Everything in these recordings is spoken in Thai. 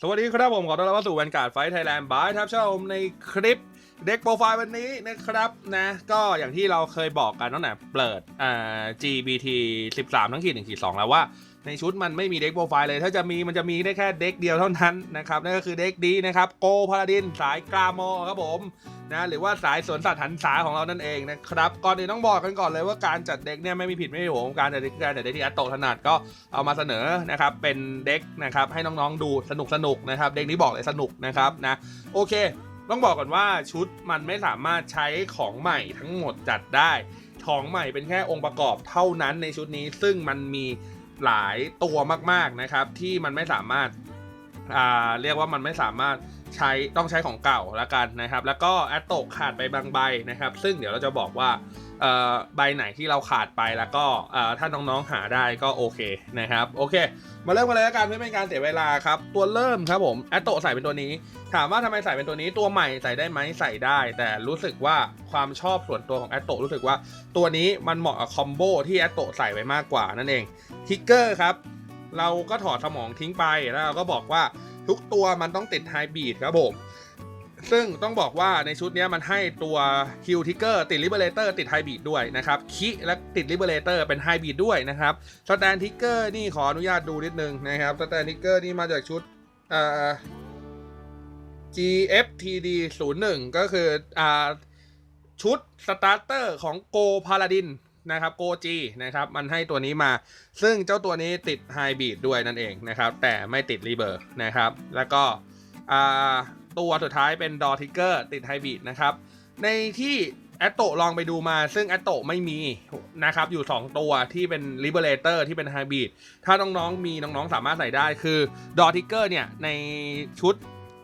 สวัสดีครับผมขอต้อนรับเข้าสู่แวนการ์ดไฟไทยแลนด์บายครับชมในคลิปเด็กโปรไฟล์วันนี้นะครับนะก็อย่างที่เราเคยบอกกันตั้งแต่เปิดอ่า GBT 13 ทั้งขีด1ขีด2แล้วว่า ในชุดมันไม่มีเด็กโปรไฟล์เลย ถ้าจะมีมันจะมีได้แค่เด็กเดียวเท่านั้นนะครับนั่นก็คือเด็กดีนะครับโกพาราดินสายกราโมครับผมนะหรือว่าสายสวนสัตว์หันษาของเรานั่นเองนะครับก่อนอื่นต้องบอกกันก่อนเลยว่าการจัดเด็กเนี่ยไม่มีผิดไม่มีถูกการจัดเด็กการจัดเด็กที่อัตโตถนัดก็เอามาเสนอนะครับเป็นเด็กนะครับให้น้องๆดูสนุกสนุกนะครับเด็กนี้บอกเลยสนุกนะครับนะโอเค ต้องบอกก่อนว่าชุดมันไม่สามารถใช้ของใหม่ทั้งหมดจัดได้ของใหม่เป็นแค่องค์ประกอบเท่านั้นในชุดนี้ซึ่งมันมี หลายตัวมากๆนะครับ ที่มันไม่สามารถเรียกว่ามันไม่สามารถ ใช้ต้องใช้ของเก่าละกันนะครับ แล้วก็แอตโตขาดไปบางใบนะครับ ซึ่งเดี๋ยวเราจะบอกว่าใบไหนที่เราขาดไปแล้วก็เอ่อถ้าน้องๆหาได้ก็โอเคนะครับโอเค มาเริ่มกันเลยละกันไม่เป็นการเสียเวลาครับตัวเริ่มครับผมแอตโตใส่เป็นตัวนี้ ถามว่าทำไมใส่เป็นตัวนี้ตัวใหม่ใส่ได้ไหมใส่ได้ แต่รู้สึกว่าความชอบส่วนตัวของแอตโตรู้สึกว่าตัวนี้มันเหมาะกับคอมโบที่แอตโตใส่ไว้มากกว่านั่นเองทิกเกอร์ครับเราก็ถอดสมองทิ้งไปแล้วเราก็บอกว่า ทุกตัวมันต้องติดไฮบีดครับผม ซึ่งต้องบอกว่าในชุดนี้มันให้ตัวฮิลทิกเกอร์ติดลิเบเลเตอร์ติดไฮบีดด้วยนะครับคิและติดลิเบเลเตอร์เป็นไฮบีดด้วยนะครับสแตนทิกเกอร์นี่ขออนุญาตดูนิดนึงนะครับสแตนทิกเกอร์นี่มาจากชุดเอ่อ GFTD 01ก็คืออ่าชุดสตาร์เตอร์ของโกพาลาดิน นะครับโกจีนะครับมันให้ตัวนี้มา ซึ่งเจ้าตัวนี้ติดไฮบีดด้วยนั่นเองนะครับ แต่ไม่ติดรีเบอร์นะครับ แล้วก็ตัวสุดท้ายเป็นดอทิกเกอร์ติดไฮบีดนะครับ ในที่แอตโตลองไปดูมา ซึ่งแอตโตไม่มีนะครับ อยู่ 2 ตัวที่เป็น Liberator ที่เป็นไฮบีดถ้าน้องๆมีน้องๆสามารถใส่ได้คือดอทิกเกอร์เนี่ย ในชุด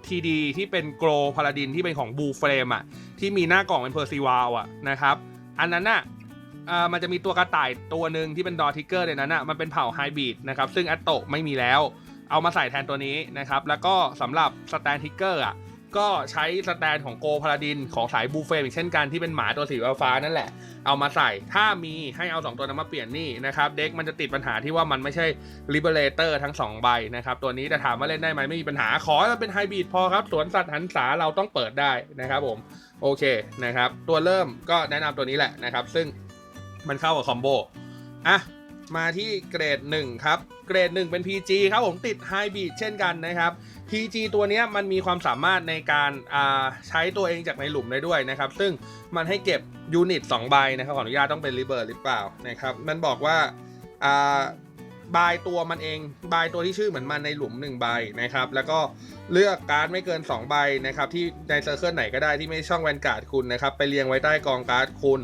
TD ที่เป็นโกลพาราดินที่เป็นของบูเฟรมอะที่มีหน้ากล่องเป็นเพอร์ซีวาลอะนะครับ อันนั้นน่ะ อ่ามันจะมีตัวกระต่ายตัวหนึ่งที่เป็นดอทิกเกอร์ในนั้นน่ะมันเป็นเผ่าไฮบีดนะครับซึ่งแอตโตไม่มีแล้ว เอามาใส่แทนตัวนี้นะครับแล้วก็สำหรับสแตนทิกเกอร์อะก็ใช้สแตนของโกพาราดินของสายบูเฟมอีกเช่นกันที่เป็นหมาตัวสีฟ้านั่นแหละ เอามาใส่ถ้ามีให้เอา 2 ตัวนั้นมาเปลี่ยนนี่นะครับ เด็กมันจะติดปัญหาที่ว่ามันไม่ใช่ Liberator ทั้ง 2 ใบนะครับ ตัวนี้แต่ถามว่าเล่นได้ไหมไม่มีปัญหาขอเป็นไฮบีดพอครับ สวนสัตว์หันษาเราต้องเปิดได้นะครับผม โอเคนะครับ ตัวเริ่มก็แนะนำตัวนี้แหละนะครับ ซึ่ง มันเข้ากับคอมโบอะมาที่เกรด 1 ครับ เกรด 1 เป็น PG ครับผมติด High Beat เช่นกันนะครับ PG ตัวนี้มันมีความสามารถในการใช้ตัวเองจากในหลุมได้ด้วยนะครับ ซึ่งมันให้เก็บยูนิต2ใบนะครับขออนุญาตต้องเป็นรีเบิร์หรือเปล่านะครับ มันบอกว่าอ่าบายตัวมันเองบายตัวที่ชื่อเหมือนมันในหลุม1ใบนะครับ แล้วก็เลือกการ์ดไม่เกิน 2 ใบนะครับที่ในเซอร์เคิลไหนก็ได้ที่ไม่ช่องแวนการ์ดคุณนะครับ ไปเรียงไว้ใต้กองการ์ดคุณ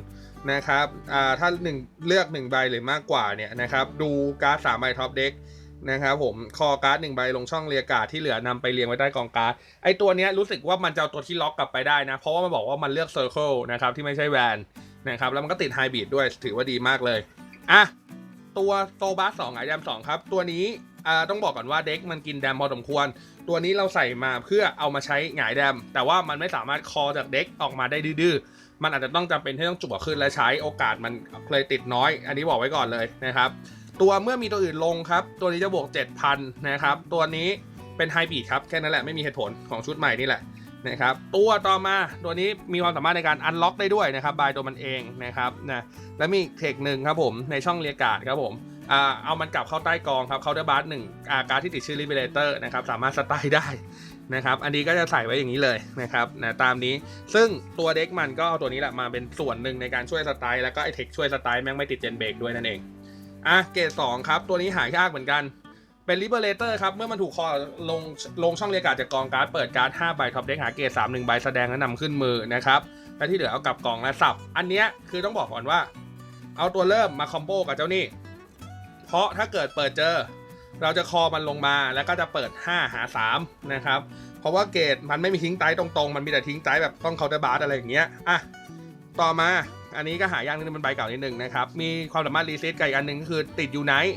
นะครับอ่าถ้าหนึ่งเลือก 1 ใบหรือมากกว่าเนี่ยนะครับดูการ์ด3ใบท็อปเด็กนะครับผมคอการ์ด1ใบลงช่องเรียการ์ดที่เหลือนำไปเรียงไว้ใต้กองการ์ดไอตัวเนี้ยรู้สึกว่ามันจะเอาตัวที่ล็อกกลับไปได้นะ เพราะว่ามันบอกว่ามันเลือกเซอร์เคิลนะครับที่ไม่ใช่แวนนะครับแล้วมันก็ติดไฮบีดด้วยถือว่าดีมากเลยอะตัวโซบัสสองไอแดมสองครับ ตัวนี้อ่าต้องบอกก่อนว่าเด็กมันกินแดมพอสมควร ตัวนี้เราใส่มาเพื่อเอามาใช้หงายแดม แต่ว่ามันไม่สามารถคอจากเด็กออกมาได้ดื้อมันอาจจะต้องจำเป็นที่ต้องจั่วขึ้นและใช้โอกาสมันเลยติดน้อย อันนี้บอกไว้ก่อนเลยนะครับ ตัวเมื่อมีตัวอื่นลงครับ ตัวนี้จะบวก 7,000 นะครับ ตัวนี้เป็นไฮบีดครับ แค่นั้นแหละไม่มีเหตุผลของชุดใหม่นี่แหละนะครับตัวต่อมาตัวนี้มีความสามารถในการอันล็อกได้ด้วยนะครับบายตัวมันเองนะครับนะและมีเทคหนึ่งครับผมในช่องเรียกการ์ดครับผม อ่าเอามันกลับเข้าใต้กองครับเขาเดอร์บาร์หนึ่งอาการดที่ติดชื่อ Liberator นะครับสามารถสไตล์ได้นะครับอันนี้ก็จะใส่ไว้อย่างนี้เลยนะครับนะตามนี้ซึ่งตัวเด็กมันก็เอาตัวนี้แหละมาเป็นส่วนหนึ่งในการช่วยสไตล์แล้วก็ไอเทคช่วยสไตล์แม่งไม่ติดเจนเบรกด้วยนั่นเองอะเกรดสองครับตัวนี้หายากเหมือนกันเป็น Liberator ครับ เมื่อมันถูกคอลงลงช่องเรียกาดจากกองการ์ดเปิดการ์ด5ใบท็อปเด็กหาเกรด3 1ใบแสดงและนำขึ้นมือนะครับ และที่เหลือเอากลับกองและสับ อันเนี้ยคือต้องบอกก่อนว่า เอาตัวเริ่มมาคอมโบกับเจ้านี่ เพราะถ้าเกิดเปิดเจอ เราจะคอมันลงมาแล้วก็จะเปิด 5 หา 3 นะครับ เพราะว่าเกรดมันไม่มีทิ้งไตตรงๆ มันมีแต่ทิ้งไตแบบต้องเคาน์เตอร์บาร์อะไรอย่างเงี้ยอะต่อมาอันนี้ก็หายากนิดนึงเป็นใบเก่านิดนึงนะครับ มีความสามารถรีเซ็ตกับอีกอันหนึ่งก็คือติดยูไนท์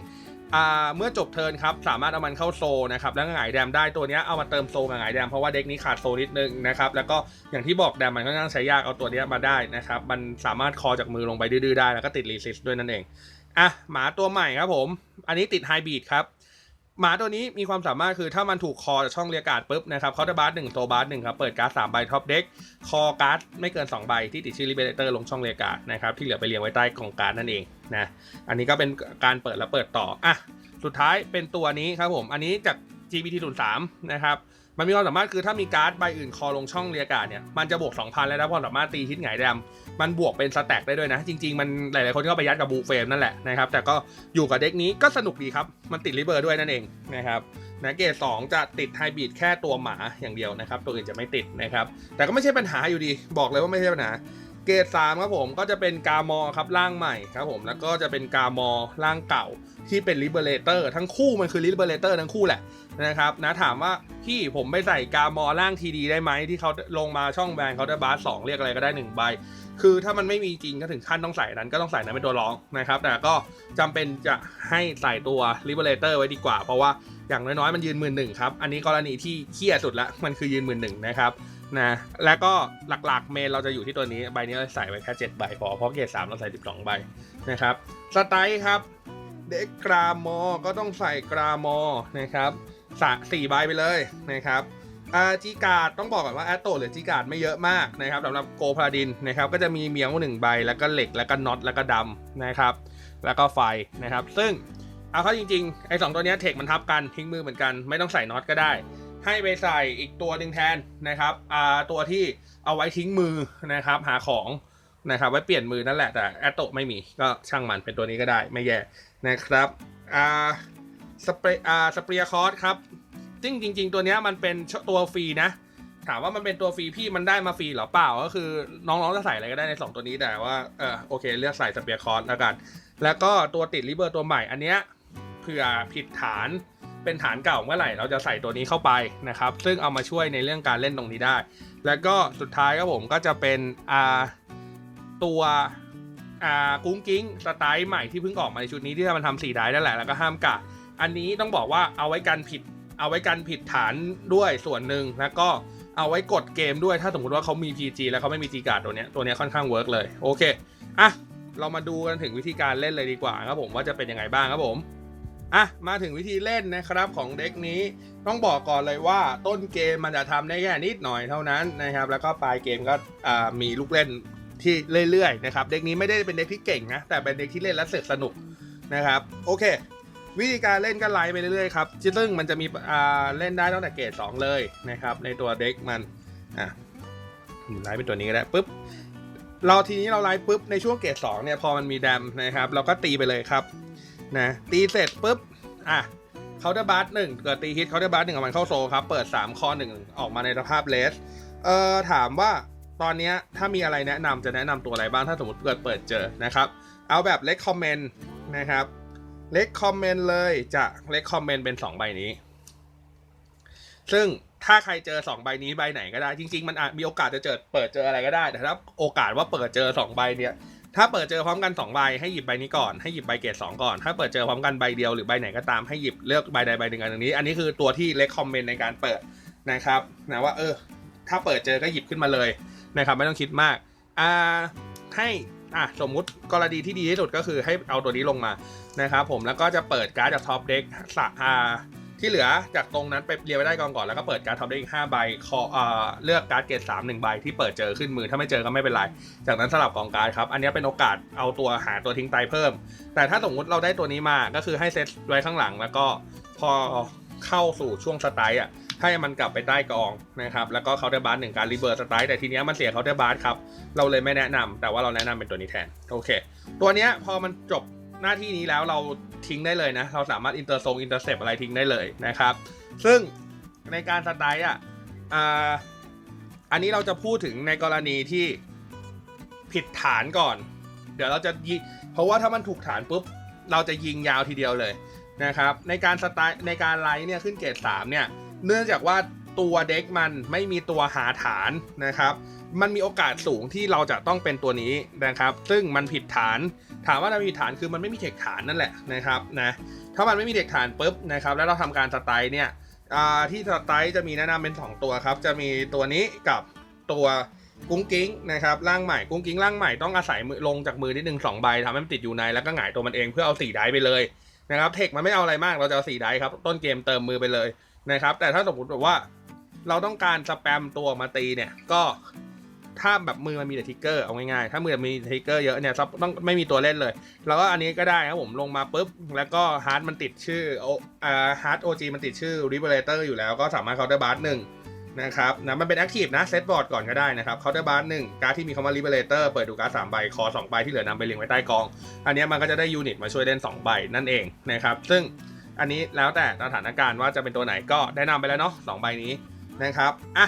เมื่อจบเทิร์นครับ สามารถเอามันเข้าโซนะครับ แล้วก็หงายแดมได้ตัวนี้เอามาเติมโซกับหงายแดมเพราะว่าเด็กนี้ขาดโซลนิดนึงนะครับ แล้วก็อย่างที่บอกแดมมันค่อนข้างใช้ยากเอาตัวนี้มาได้นะครับ มันสามารถคอจากมือลงไปดื้อๆได้แล้วก็ติดรีเซ็ตด้วยนั่นเอง อะหมาตัวใหม่ครับผม อันนี้ติดไฮบีดครับ หมาตัวนี้มีความสามารถคือถ้ามันถูกคอจากช่องเรียการ์ดปุ๊บนะครับเขาจะบาร์หนึ่งโซบาร์หนึ่งครับ เปิดการ์ดสามใบท็อปเด็กคอการ์ดไม่เกิน 2 ใบที่ติดชื่อลิเบเลเตอร์ลงช่องเรียการ์ดนะครับที่เหลือไปเรียงไว้ใต้กล่องการ์ดนั่นเองนะอันนี้ก็เป็นการเปิดแล้วเปิดต่ออะสุดท้ายเป็นตัวนี้ครับผม อันนี้จาก GPT 0 3นะครับ มันมีความสามารถคือถ้ามีการ์ดใบอื่นคอลงช่องเรียกการเนี่ยมันจะบวก 2,000 แล้วนะเพราะสามารถตีฮิตหงแดมมันบวกเป็นสแต็กได้ด้วยนะ จริง ๆ มันหลาย ๆ คนก็ไปยัดกับบูเฟมนั่นแหละนะครับ แต่ก็อยู่กับเด็กนี้ก็สนุกดีครับ มันติดริเบอร์ด้วยนั่นเองนะครับนะเกรด2จะติดไฮบริดแค่ตัวหมาอย่างเดียวนะครับ ตัวอื่นจะไม่ติดนะครับ แต่ก็ไม่ใช่ปัญหาอยู่ดีบอกเลยว่าไม่ใช่ปัญหาเกรด3ครับผมก็จะเป็นกามอครับร่างใหม่ครับผมแล้วก็จะเป็นกามอร่างเก่าที่เป็นลิเบเลเตอร์ทั้งคู่มันคือลิเบเลเตอร์ทั้งคู่แหละ นะครับนะถามว่าพี่ผมไม่ใส่กามอล่างทีดีได้ไหมที่เขาลงมาช่องแบนเขาได้บาสสองเรียกอะไรก็ได้หนึ่งใบ คือถ้ามันไม่มีจริงก็ถึงขั้นต้องใส่นั้นก็ต้องใส่นั้นเป็นตัวรองนะครับ แต่ก็จำเป็นจะให้ใส่ตัว Liberator ไว้ดีกว่า เพราะว่าอย่างน้อยๆมันยืนหมื่นหนึ่งครับ อันนี้กรณีที่เครียดสุดละมันคือยืนหมื่นหนึ่งนะครับนะแล้วก็หลักๆเมนเราจะอยู่ที่ตัวนี้ใบนี้เราใส่ไว้แค่7ใบพอเพราะเกรด3เราใส่ 12 ใบนะครับสไตล์ครับเด็กกรามอก็ต้องใส่กรามอนะครับ สสี่ใบไปเลยนะครับอาจีการ์ดต้องบอกก่อนว่าแอตโตหรือจีการ์ดไม่เยอะมากนะครับสำหรับโกพาดินนะครับก็จะมีเมียวหนึ่งใบแล้วก็เหล็กแล้วก็น็อตแล้วก็ดำนะครับแล้วก็ไฟนะครับ ซึ่งเอาเข้าจริงๆไอ้สองตัวนี้เทคมันทับกันทิ้งมือเหมือนกันไม่ต้องใส่น็อตก็ได้ ให้ไปใส่อีกตัวหนึ่งแทนนะครับอ่าตัวที่เอาไว้ทิ้งมือนะครับหาของนะครับไว้เปลี่ยนมือนั่นแหละแต่แอตโตไม่มีก็ช่างมันเป็นตัวนี้ก็ได้ไม่แย่นะครับอ่า สเปร์อ่าสเปรียคอร์สครับซึ่งจริง ๆ ตัวเนี้ยมันเป็นตัวฟรีนะ ถามว่ามันเป็นตัวฟรีพี่มันได้มาฟรีหรือเปล่า ก็คือน้องๆจะใส่อะไรก็ได้ใน 2 ตัวนี้แต่ว่าเออโอเคเลือกใส่สเปียร์คอร์สแล้วกัน แล้วก็ตัวติดริเบอร์ตัวใหม่อันเนี้ยเผื่อผิดฐานเป็นฐานเก่าเมื่อไหร่ เราจะใส่ตัวนี้เข้าไปนะครับ ซึ่งเอามาช่วยในเรื่องการเล่นตรงนี้ได้ แล้วก็สุดท้ายครับผมก็จะเป็นอ่าตัวอ่ากุ้งกิ้งสไตล์ใหม่ที่เพิ่งออกมาในชุดนี้ที่มันทำสีได้นั่นแหละแล้วก็ห้ามกะ อันนี้ต้องบอกว่าเอาไว้กันผิด เอาไว้กันผิดฐานด้วยส่วนหนึ่งแล้วก็เอาไว้กดเกมด้วยถ้าสมมติว่าเขามี PG แล้วเขาไม่มี G การ์ดตัวเนี้ยตัวเนี้ยค่อนข้างเวิร์กเลยโอเคอะเรามาดูกันถึงวิธีการเล่นเลยดีกว่าครับผมว่าจะเป็นยังไงบ้างครับผมอะมาถึงวิธีเล่นนะครับของเด็กนี้ต้องบอกก่อนเลยว่าต้นเกมมันจะทำได้แค่นิดหน่อยเท่านั้นนะครับ แล้วก็ปลายเกมก็มีลูกเล่นที่เรื่อยๆนะครับเด็กนี้ไม่ได้เป็นเด็กที่เก่งนะแต่เป็นเด็กที่เล่นแล้วเสกสนุกนะครับ โอเค วิธีการเล่นก็ไล่ไปเรื่อยๆครับซึ่งมันจะมีอ่าเล่นได้ตั้งแต่เกรด2เลยนะครับ ในตัวเด็กมันอะไล่เป็นตัวนี้ก็ได้ปุ๊บเราทีนี้เราไล่ปุ๊บในช่วงเกรด2เนี่ยพอมันมีแดมนะครับ เราก็ตีไปเลยครับนะตีเสร็จปุ๊บอะเคาน์เตอร์บัสหนึ่งเกิดตีฮิตเคาน์เตอร์บัสหนึ่งเอามันเข้าโซครับ เปิด 3 คอหนึ่งออกมาในสภาพเลสเอ่อถามว่าตอนนี้ถ้ามีอะไรแนะนำจะแนะนำตัวอะไรบ้างถ้าสมมติเกิดเปิดเจอนะครับ เอาแบบเล็กคอมเมนต์นะครับ เล็กคอมเมนต์เลยจะเล็กคอมเมนต์เป็น2ใบนี้ ซึ่งถ้าใครเจอ2ใบนี้ใบไหนก็ได้ จริง ๆ มันอาจมีโอกาสจะเจอเปิดเจออะไรก็ได้ แต่ถ้าโอกาสว่าเปิดเจอ2ใบเนี่ยถ้าเปิดเจอพร้อมกัน2ใบให้หยิบใบนี้ก่อนให้หยิบใบเกรด2ก่อน ถ้าเปิดเจอพร้อมกันใบเดียวหรือใบไหนก็ตามให้หยิบเลือกใบใดใบหนึ่งอันนี้ อันนี้คือตัวที่เล็กคอมเมนต์ในการเปิดนะครับนะว่าเออ ถ้าเปิดเจอก็หยิบขึ้นมาเลยนะครับไม่ต้องคิดมากอ่าให้ อะสมมุติกรณีที่ดีที่สุดก็คือให้เอาตัวนี้ลงมานะครับผมแล้วก็จะเปิดการ์ดจากท็อปเด็กสะอาที่เหลือจากตรงนั้นไปเรียงไว้ได้กองก่อนแล้วก็เปิดการ์ดท็อปเด็กอีกห้าใบคออ่าเลือกการ์ดเกรดสามหนึ่งใบที่เปิดเจอขึ้นมือถ้าไม่เจอก็ไม่เป็นไรจากนั้นสลับกองการ์ดครับอันนี้เป็นโอกาสเอาตัวหาตัวทิ้งไตเพิ่ม แต่ถ้าสมมุติเราได้ตัวนี้มาก็คือให้เซตไว้ข้างหลัง แล้วก็พอเข้าสู่ช่วงสไตล์อะ ให้มันกลับไปใต้กองนะครับแล้วก็เคาน์เตอร์บาร์หนึ่งการรีเบิร์สไตล์แต่ทีเนี้ยมันเสียเคาน์เตอร์บาร์ครับเราเลยไม่แนะนำแต่ว่าเราแนะนำเป็นตัวนี้แทนโอเค ตัวเนี้ยพอมันจบหน้าที่นี้แล้วเราทิ้งได้เลยนะ เราสามารถอินเตอร์โซงอินเตอร์เซปอะไรทิ้งได้เลยนะครับซึ่งในการสไตล์อะอ่าอันนี้เราจะพูดถึงในกรณีที่ผิดฐานก่อน เดี๋ยวเราจะยิงเพราะว่าถ้ามันถูกฐานปุ๊บ เราจะยิงยาวทีเดียวเลยนะครับ ในการสไตล์ในการไลท์เนี่ยขึ้นเกรด3เนี่ย เนื่องจากว่าตัวเด็กมันไม่มีตัวหาฐานนะครับ มันมีโอกาสสูงที่เราจะต้องเป็นตัวนี้นะครับ ซึ่งมันผิดฐาน ถามว่ามันผิดฐานคือมันไม่มีเทคฐานนั่นแหละนะครับนะ ถ้ามันไม่มีเทคฐานปุ๊บนะครับ แล้วเราทำการสไตล์เนี่ยที่สไตล์จะมีแนะนำเป็น 2 ตัวครับ จะมีตัวนี้กับตัวกุ้งกิ้งนะครับร่างใหม่กุ้งกิ้งร่างใหม่ต้องอาศัยมือลงจากมือนิดหนึ่งสองใบทำให้มันติดอยู่ในแล้วก็หงายตัวมันเองเพื่อเอาสีได้ไปเลยนะครับเทคมันไม่เอาอะไรมากเราจะเอาสีไดครับต้นเกมเติมมือไปเลย นะครับ แต่ถ้าสมมติแบบว่าเราต้องการสแปมตัวมาตีเนี่ย ก็ถ้าแบบมือมันมีแต่ทิกเกอร์เอาง่ายๆ ถ้ามือมีทิกเกอร์เยอะเนี่ยซับต้องไม่มีตัวเล่นเลย แล้วก็อันนี้ก็ได้ครับผมลงมาปุ๊บ แล้วก็ฮาร์ดมันติดชื่อโออ่าฮาร์ดโอจีมันติดชื่อริเบเลเตอร์อยู่แล้วก็สามารถเคาน์เตอร์บาร์หนึ่งนะครับนะมันเป็นแอคทีฟนะเซตบอร์ดก่อนก็ได้นะครับเคาน์เตอร์บาร์หนึ่งการดที่มีคำว่าริเบเลเตอร์เปิดดูการ์ดสามใบคอสองใบที่เหลือนำไปเรียงไว้ใต้กอง อันนี้มันก็จะได้ยูนิตมาช่วยเล่น2ใบนั่นเองนะครับซึ่ง อันนี้แล้วแต่สถานการณ์ว่าจะเป็นตัวไหนก็แนะนำไปแล้วเนาะสองใบนี้นะครับอะ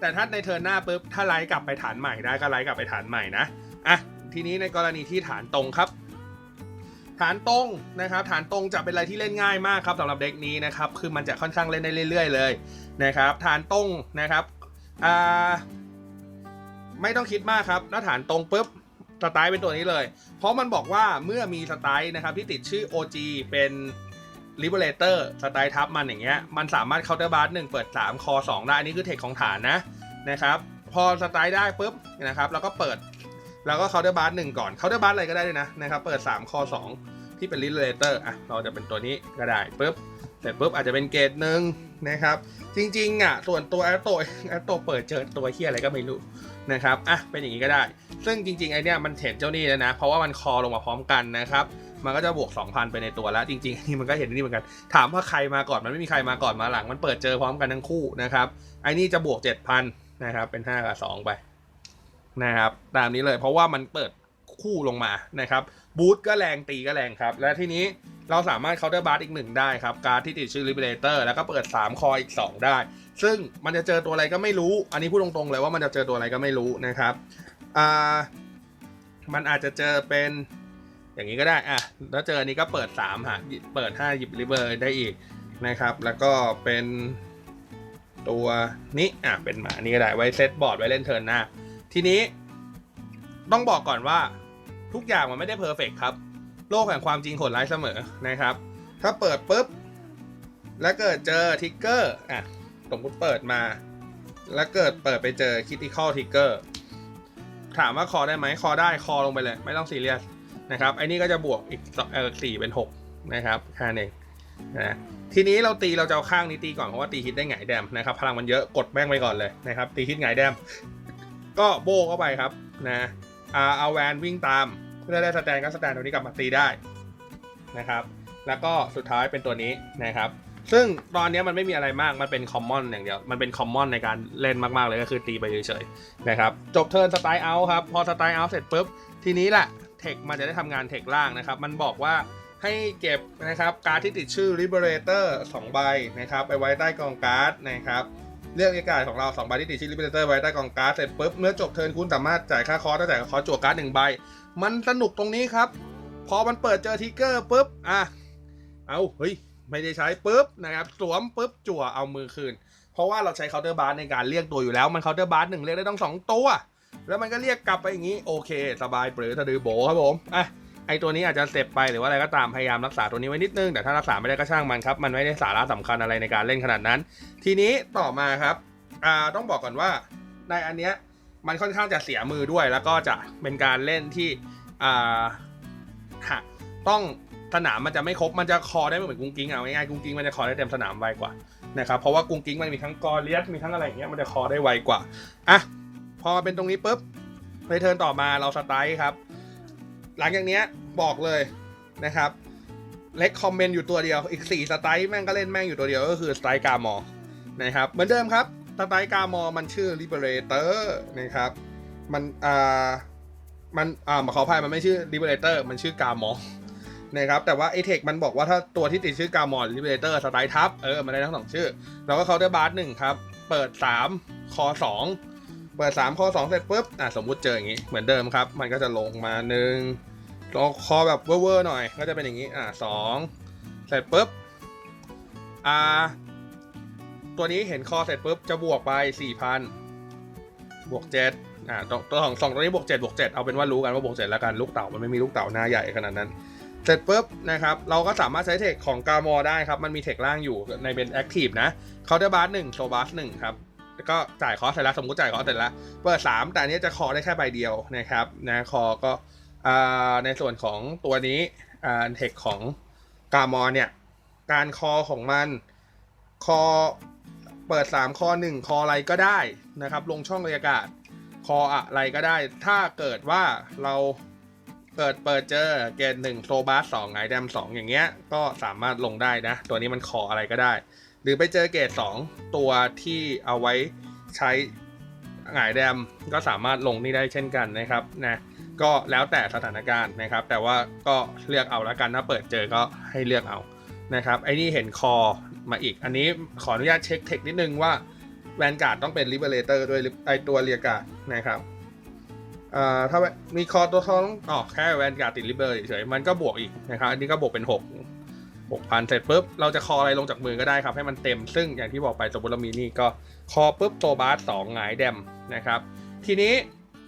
แต่ถ้าในเทิร์นหน้าปุ๊บถ้าไลฟ์กลับไปฐานใหม่ได้ก็ไลฟ์กลับไปฐานใหม่นะอะทีนี้ในกรณีที่ฐานตรงครับ ฐานตรงนะครับ ฐานตรงจะเป็นอะไรที่เล่นง่ายมากครับสำหรับเด็กนี้นะครับคือมันจะค่อนข้างเล่นได้เรื่อย ๆ เลยนะครับ ฐานตรงนะครับอ่าไม่ต้องคิดมากครับถ้าฐานตรงปุ๊บสไตล์เป็นตัวนี้เลย เพราะมันบอกว่าเมื่อมีสไตล์นะครับที่ติดชื่อ OG เป็น Liberator สไตล์ทับมันอย่างเงี้ยมันสามารถ counter bar 1เปิด 3 คอ 2 ได้ อันนี้คือเทคของฐานนะนะครับพอสไตล์ได้ปุ๊บนะครับแล้วก็เปิดแล้วก็ counter bar 1ก่อน counter bar อะไรก็ได้เลยนะนะครับเปิด 3 คอ 2 ที่เป็น Liberator อะเราจะเป็นตัวนี้ก็ได้ปุ๊บเสร็จปุ๊บอาจจะเป็นเกรดหนึ่งนะครับจริงๆอะส่วนตัวแอตโตแอตโตเปิดเจอตัวเฮียอะไรก็ไม่รู้นะครับอะเป็นอย่างนี้ก็ได้ ซึ่งจริงๆไอเนี้ยมันเห็นเจ้านี่แล้วนะ เพราะว่ามันคอลงมาพร้อมกันนะครับ มันก็จะบวก 2,000 ไปในตัวแล้วจริงๆอันนี่มันก็เห็นนี่เหมือนกันถามว่าใครมาก่อนมันไม่มีใครมาก่อนมาหลัง มันเปิดเจอพร้อมกันทั้งคู่นะครับไอ้นี่จะบวก 7,000นะครับเป็น 5 กับ 2 ไปนะครับตามนี้เลยเพราะว่ามันเปิดคู่ลงมานะครับบูทก็แรงตีก็แรงครับ และที่นี้เราสามารถเคาน์เตอร์บาร์อีกหนึ่งได้ครับ การที่ติดชื่อ Liberator แล้วก็เปิด 3 คออีก 2 ได้ ซึ่งมันจะเจอตัวอะไรก็ไม่รู้ อันนี้พูดตรงๆเลยว่ามันจะเจอตัวอะไรก็ไม่รู้นะครับอ่ามันอาจจะเจอเป็น อย่างนี้ก็ได้อะแล้วเจออันนี้ก็เปิด3ฮะเปิด 5 หยิบริเบอร์ได้อีกนะครับ แล้วก็เป็นตัวนี้อะเป็นหมานี่ก็ได้ไว้เซตบอร์ดไว้เล่นเทิร์นหน้า ทีนี้ต้องบอกก่อนว่าทุกอย่างมันไม่ได้เพอร์เฟกครับ โลกแห่งความจริงโหดร้ายเสมอนะครับ ถ้าเปิดปุ๊บ แล้วเกิดเจอทิกเกอร์อะสมมติเปิดมา แล้วเกิดเปิดไปเจอคิติคอลทิกเกอร์ถามว่าคอได้ไหมคอได้คอลงไปเลย ไม่ต้องซีเรียส นะครับไอ้นี่ก็จะบวกอีกสี่เป็นหกนะครับแค่นั้นเองนะทีนี้เราตีเราจะเอาข้างนี้ตีก่อนเพราะว่าตีฮิตได้ไงายแดมนะครับพลังมันเยอะกดแม่งไปก่อนเลยนะครับตีฮิตไงายแดม ก็โบเข้าไปครับนะอาเอาแวนวิ่งตามเพื่อได้สแตนก็สแตนตัวนี้กลับมาตีได้นะครับแล้วก็สุดท้ายเป็นตัวนี้นะครับ ซึ่งตอนนี้มันไม่มีอะไรมาก มันเป็นคอมมอนอย่างเดียว มันเป็นคอมมอนในการเล่นมากๆเลยก็คือตีไปเฉยๆนะครับ จบเทิร์นสไตล์เอาครับ พอสไตล์เอาเสร็จปุ๊บ ทีนี้แหละ เทคมันจะได้ทำงานเทคล่างนะครับ มันบอกว่าให้เก็บนะครับการดที่ติดชื่อ Liberator 2 ใบนะครับไปไว้ใต้กองการ์ดนะครับเลือกเอกาศของเรา2ใบที่ติดชื่อ Liberator ไว้ใต้กองการ์ดเสร็จปุ๊บเมื่อจบเทิร์นคุณสามารถจ่ายค่าคอร์สจ่ายค่าคอร์สจั่วการ์ดหนึ่งใบ มันสนุกตรงนี้ครับ พอมันเปิดเจอทิกเกอร์ปุ๊บอะเอาเฮ้ยไม่ได้ใช้ปุ๊บนะครับสวมปุ๊บจั่วเอามือคืน เพราะว่าเราใช้เคาน์เตอร์บาร์ในการเรียกตัวอยู่แล้วมันเคาน์เตอร์บาร์หนึ่งเรียกได้ต้องสองตัว แล้วมันก็เรียกกลับไปอย่างนี้โอเค สบายเปลือสะดือโบครับผมอะไอตัวนี้อาจจะเสร็จไปหรือว่าอะไรก็ตามพยายามรักษาตัวนี้ไว้นิดนึง แต่ถ้ารักษาไม่ได้ก็ช่างมันครับ มันไม่ได้สาระสำคัญอะไรในการเล่นขนาดนั้น ทีนี้ต่อมาครับอ่าต้องบอกก่อนว่าในอันเนี้ยมันค่อนข้างจะเสียมือด้วย แล้วก็จะเป็นการเล่นที่อ่าหะต้องสนามมันจะไม่ครบมันจะคอได้ไม่เหมือนกุ้งกิ้งเอาง่ายๆกุ้งกิ้งมันจะคอได้เต็มสนามไวกว่านะครับเพราะว่ากุ้งกิ้งมันมีทั้งกอเลียสมีทั้งอะไรอย่างเงี้ยมันจะคอได้ไวกว่าอะ พอเป็นตรงนี้ปุ๊บในเทิร์นต่อมาเราสไตล์ครับ หลังจากเนี้ยบอกเลยนะครับเล็กคอมเมนต์อยู่ตัวเดียวอีก 4 สไตล์แม่งก็เล่นแม่งอยู่ตัวเดียวก็คือสไตล์กามอนะครับเหมือนเดิมครับสไตล์กามอมันชื่อ Liberator นะครับมันอ่ามันอ่าขออภัยมันไม่ชื่อ Liberator มันชื่อกามอนะครับแต่ว่าไอเทคมันบอกว่าถ้าตัวที่ติดชื่อกามอ Liberator สไตล์ทับเออมันได้ทั้งสองชื่อเราก็เคาน์เตอร์บาร์หนึ่งครับ เปิด 3 คอ 2 เปิด3คอ2เสร็จปุ๊บอะสมมุติเจออย่างนี้เหมือนเดิมครับ มันก็จะลงมาหนึ่งลงคอแบบเวอร์ๆหน่อย ก็จะเป็นอย่างนี้อะสองเสร็จปุ๊บอ่าตัวนี้เห็นคอเสร็จปุ๊บจะบวกไป4,000บวก7อ่าตัวตัวของสองตัวนี้บวก7บวก7เอาเป็นว่ารู้กันว่าบวก7แล้วกันลูกเต่ามันไม่มีลูกเต่าหน้าใหญ่ขนาดนั้นเสร็จปุ๊บนะครับเราก็สามารถใช้เทคของกามอได้ครับ มันมีเทคล่างอยู่ในเป็นแอคทีฟนะเคาน์เตอร์บาร์หนึ่งโซบาร์หนึ่งครับ ก็จ่ายคอร์สเสร็จแล้วสมมติจ่ายคอร์สเสร็จแล้วเปิด3แต่อันนี้จะคอได้แค่ใบเดียวนะครับนะคอก็ในส่วนของตัวนี้เทคของกามอนเนี่ยการคอของมันคอเปิด 3 คอ 1 คออะไรก็ได้นะครับ ลงช่องบรรยากาศคออะไรก็ได้ ถ้าเกิดว่าเราเกิดเปิดเจอเกรดหนึ่งโซบาสสองไงแดมสองอย่างเงี้ยก็สามารถลงได้นะ ตัวนี้มันคออะไรก็ได้ หรือไปเจอเกรดสองตัวที่เอาไว้ใช้หงายแดมก็สามารถลงนี่ได้เช่นกันนะครับนะก็แล้วแต่สถานการณ์นะครับ แต่ว่าก็เลือกเอาแล้วกันถ้าเปิดเจอก็ให้เลือกเอานะครับไอ้นี่เห็นคอมาอีก อันนี้ขออนุญาตเช็คเทคนิดนึงว่าแวนการ์ดต้องเป็นลิเบเลเตอร์ด้วยไอตัวเรียการ์ดนะครับอ่าถ้ามีคอตัวท้องอ๋อแค่แวนการ์ดติดลิเบอร์เฉยมันก็บวกอีกนะครับ อันนี้ก็บวกเป็น 6 6,000เสร็จปุ๊บเราจะคออะไรลงจากมือก็ได้ครับ ให้มันเต็มซึ่งอย่างที่บอกไปสมมติเรามีนี่ก็คอปุ๊บโตบาสสองหงายแดมนะครับ ทีนี้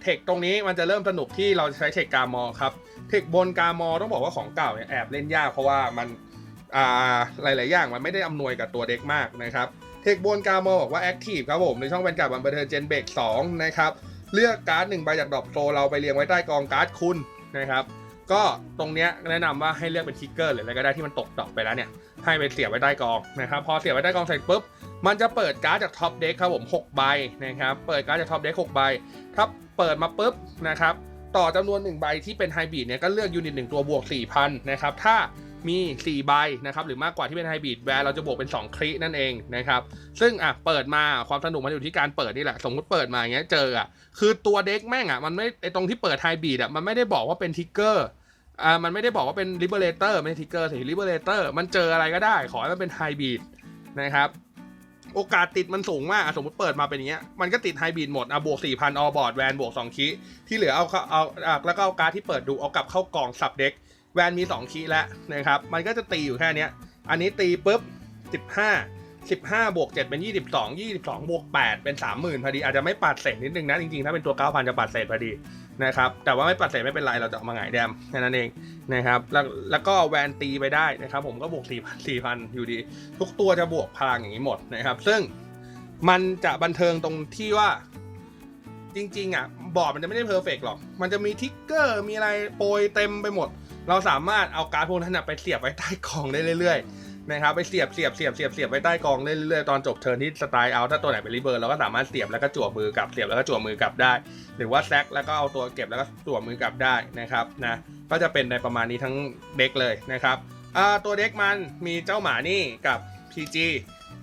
เทคตรงนี้มันจะเริ่มสนุกที่เราใช้เทคกามอครับเทคบนกามอต้องบอกว่าของเก่าเนี่ยแอบเล่นยากเพราะว่ามันอ่าหลาย ๆ อย่างมันไม่ได้อำนวยกับตัวเด็กมากนะครับเทคบนกามอบอกว่าแอคทีฟครับผมในช่องแวนการ์ดบันเบอร์เทอร์เจนเบรก2นะครับเลือกการ์ดหนึ่งใบจากดอปโซเราไปเรียงไว้ใต้กองการ์ดคุณนะครับ ก็ตรงเนี้ยแนะนำว่าให้เลือกเป็นทิกเกอร์หรืออะไรก็ได้ที่มันตกดอกไปแล้วเนี่ยให้ไปเสียบไว้ใต้กองนะครับพอเสียบไว้ใต้กองเสร็จปุ๊บมันจะเปิดการ์ดจากท็อปเด็กครับผม6ใบนะครับเปิดการ์ดจากท็อปเด็ก6ใบถ้าเปิดมาปุ๊บนะครับต่อจำนวน1ใบที่เป็นไฮบริดเนี่ยก็เลือกยูนิต1ตัวบวก4,000นะครับถ้า มี 4 ใบนะครับหรือมากกว่าที่เป็นไฮบริดแวร์เราจะบวกเป็น 2 คลินั่นเองนะครับซึ่งอะเปิดมาความสนุกมันอยู่ที่การเปิดนี่แหละ สมมติเปิดมาอย่างเงี้ยเจออะคือตัวเด็กแม่งอะมันไม่ไอตรงที่เปิดไฮบริดอะมันไม่ได้บอกว่าเป็นทิกเกอร์อ่ามันไม่ได้บอกว่าเป็น liberator ไม่ใช่ทิกเกอร์สิ liberator มันเจออะไรก็ได้ ขอให้มันเป็นไฮบริดนะครับโอกาสติดมันสูงมาก สมมติเปิดมาเป็นอย่างเงี้ย มันก็ติดไฮบริดหมดอะบวก 4,000 ออบอร์ดแวนบวก 2 คีที่เหลือเอาเอาแล้วก็เอาการที่เปิดดูเอากลับเข้ากล่องสับเด็ก แวนมี 2คีแล้วนะครับ มันก็จะตีอยู่แค่นี้อันนี้ตีปุ๊บ 15 15บวก7เป็น 22 22บวก8เป็น 30,000พอดี อาจจะไม่ปัดเศษนิดนึงนะ จริงๆ ถ้าเป็นตัว 9,000 จะปัดเศษพอดีนะครับ แต่ว่าไม่ปัดเศษไม่เป็นไร เราจะเอามาหงายแดมแค่นั้นเองนะครับ แล้วแล้วก็แวนตีไปได้นะครับ ผมก็บวก 4,000 4,000 อยู่ดี ทุกตัวจะบวกพลังอย่างนี้หมดนะครับ ซึ่งมันจะบันเทิงตรงที่ว่าจริงๆอะบอร์ดมันจะไม่ได้เพอร์เฟกหรอก มันจะมีทิกเกอร์มีอะไรโปรยเต็มไปหมด เราสามารถเอาการ์ดพวกนั้นนะไปเสียบไว้ใต้กองได้เรื่อยๆนะครับไปเสียบเสียบเสียบเสียบเสียบไว้ใต้กองได้เรื่อยๆตอนจบเทิร์นที่สไตล์เอาถ้าตัวไหนเป็นริเบอร์เราก็สามารถเสียบแล้วก็จั่วมือกลับเสียบแล้วก็จั่วมือกลับได้ หรือว่าแซกแล้วก็เอาตัวเก็บแล้วก็จั่วมือกลับได้นะครับนะก็จะเป็นในประมาณนี้ทั้งเด็กเลยนะครับตัวเด็กมันมีเจ้าหมานี่กับ PG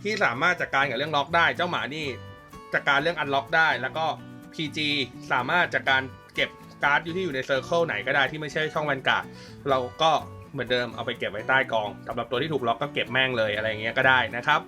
ที่สามารถจัดการกับเรื่องล็อกได้ เจ้าหมานี่จัดการเรื่องอันล็อกได้แล้วก็ PG สามารถจัดการ การ์ดอยู่ที่อยู่ในเซอร์เคิลไหนก็ได้ที่ไม่ใช่ช่องแวนการ์ดเราก็เหมือนเดิมเอาไปเก็บไว้ใต้กองสำหรับตัวที่ถูกล็อกก็เก็บแม่งเลยอะไรเงี้ยก็ได้นะครับ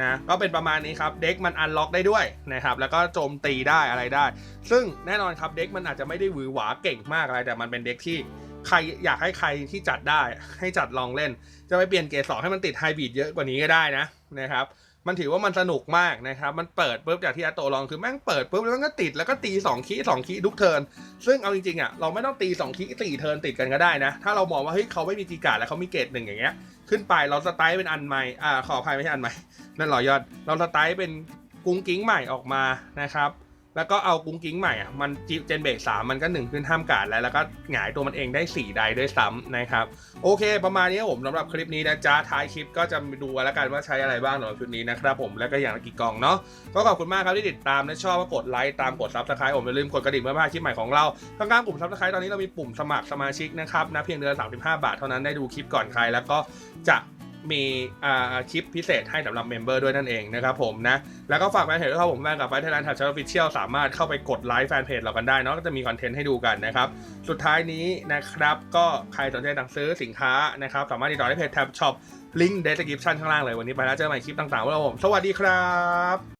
นะก็เป็นประมาณนี้ครับเด็กมันอันล็อกได้ด้วยนะครับแล้วก็โจมตีได้อะไรได้ ซึ่งแน่นอนครับเด็กมันอาจจะไม่ได้หวือหวาเก่งมากอะไรแต่มันเป็นเด็กที่ใครอยากให้ใครที่จัดได้ให้จัดลองเล่น จะไปเปลี่ยนเกรดสองให้มันติดไฮบริดเยอะกว่านี้ก็ได้นะนะครับ มันถือว่ามันสนุกมากนะครับ มันเปิดปุ๊บจากที่อาโตลองคือแม่งเปิดปุ๊บแล้วมันก็ติดแล้วก็ตี2คี2คีทุกเทิร์นซึ่งเอาจริงๆอะเราไม่ต้องตี2คีสี่เทิร์นติดกันก็ได้นะ ถ้าเรามองว่าเฮ้ยเขาไม่มีจีการแล้วเขามีเกรดหนึ่งอย่างเงี้ยขึ้นไปเราสไตล์เป็นอันใหม่อ่าขออภัยไม่ใช่อันใหม่นั่นรอยอด เราสไตล์เป็นกุ้งกิ้งใหม่ออกมานะครับ แล้วก็เอากุ้งกิ้งใหม่อะมันจิเจนเบรกสามมันก็หนึ่งขึ้นห้ามกาดแล้ว แล้วก็หงายตัวมันเองได้สี่ใดด้วยซ้ำนะครับ โอเค ประมาณนี้ผมสำหรับคลิปนี้นะจ๊ะท้ายคลิปก็จะดูแล้วกันว่าใช้อะไรบ้างสำหรับชุดนี้นะครับผมแล้วก็อย่างละกี่กล่องเนาะก็ขอบคุณมากครับที่ติดตามและชอบก็กดไลค์ตามกดซับสไครต์ผมอย่าลืมกดกระดิ่งเพื่อพลาดคลิปใหม่ของเราข้างๆปุ่มซับสไครต์ตอนนี้เรามีปุ่มสมัครสมาชิกนะครับนะเพียงเดือน35 บาทเท่านั้นได้ดูคลิปก่อนใครแล้วก็จะ มีอ่าคลิปพิเศษให้สำหรับเมมเบอร์ด้วยนั่นเองนะครับผมนะ แล้วก็ฝากแฟนเพจด้วยครับผมแฟนกับไฟไทยแลนด์ทัชออฟฟิเชียลสามารถเข้าไปกดไลค์แฟนเพจเรากันได้เนาะก็จะมีคอนเทนต์ให้ดูกันนะครับ สุดท้ายนี้นะครับ ก็ใครสนใจสั่งซื้อสินค้านะครับ สามารถติดต่อได้เพจแท็บช็อปลิงก์เดสคริปชั่นข้างล่างเลยวันนี้ไปแล้วเจอกันใหม่คลิปต่างๆว่าผม สวัสดีครับ